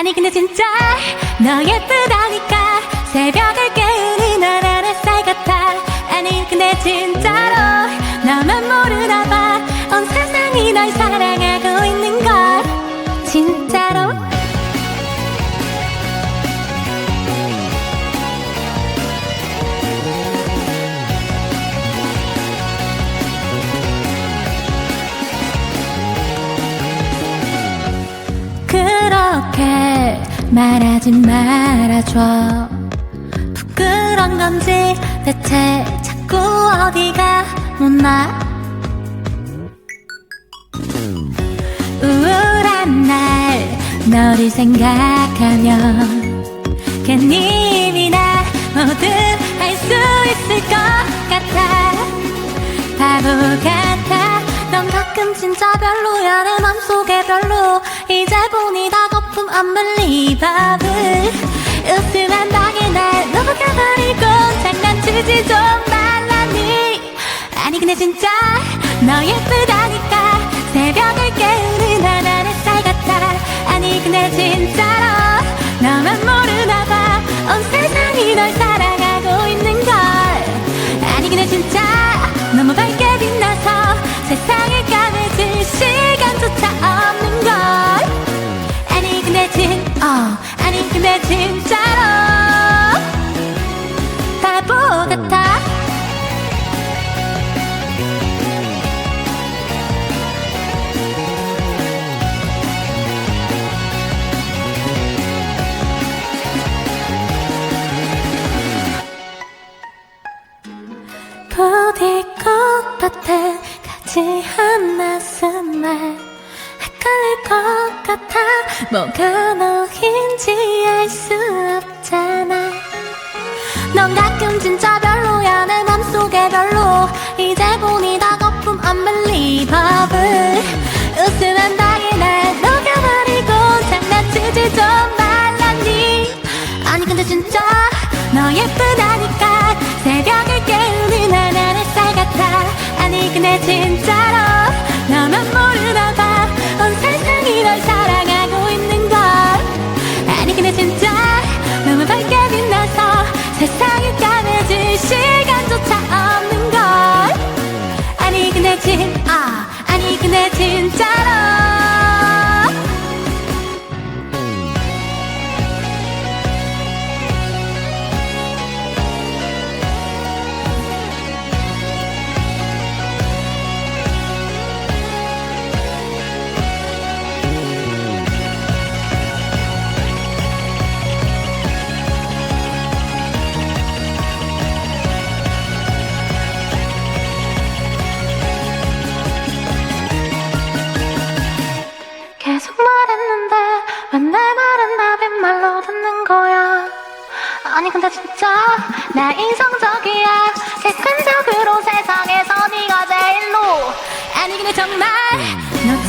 아니 근데 진짜 너 예쁘다니까 새벽을 깨우는 나란 햇살 같아. 아니 근데 진짜로 너만 모르나 봐 온 세상이 널 사랑하고 있는 걸. 진 말하지 말아줘. 부끄러운 건지 대체 자꾸 어디가 못나? 우울한 날 너를 생각하면 괜히 나 모두 할 수 있을 것 같아. 바보 같아. 넌 가끔 진짜 별로야. 내 맘속에 별로 이제 보니 다 거품 unbelievable 웃으면 당해 날 녹여버리고 장난치지 좀 말라니. 아니 근데 진짜 너 예쁘다니까. 새벽을 깨우는 하나의 햇살 같아. 아니 근데 진짜로 너만 어, 아니 근데 진짜로 바보 같아 부디 꽃밭에 가지 않았음 말 헷갈릴 것 같아 뭐가 너인지 알 수 없잖아. 넌 가끔 진짜 별로야 내 맘속에 별로 이제 보니 다 거품 unbelievable 웃으면 당해. 날 녹여버리고 장난치지 좀 말라니. 아니 근데 진짜 너 예쁘다니까. 새벽을 깨우는 하나의 햇살 같아. 아니 근데 진짜 근데 진, 아, 아니 근데 진짜로 아니 근데 진짜 나 이성적이야. 객관적으로 세상에서 네가 제일로. 아니 근데 정말 너봐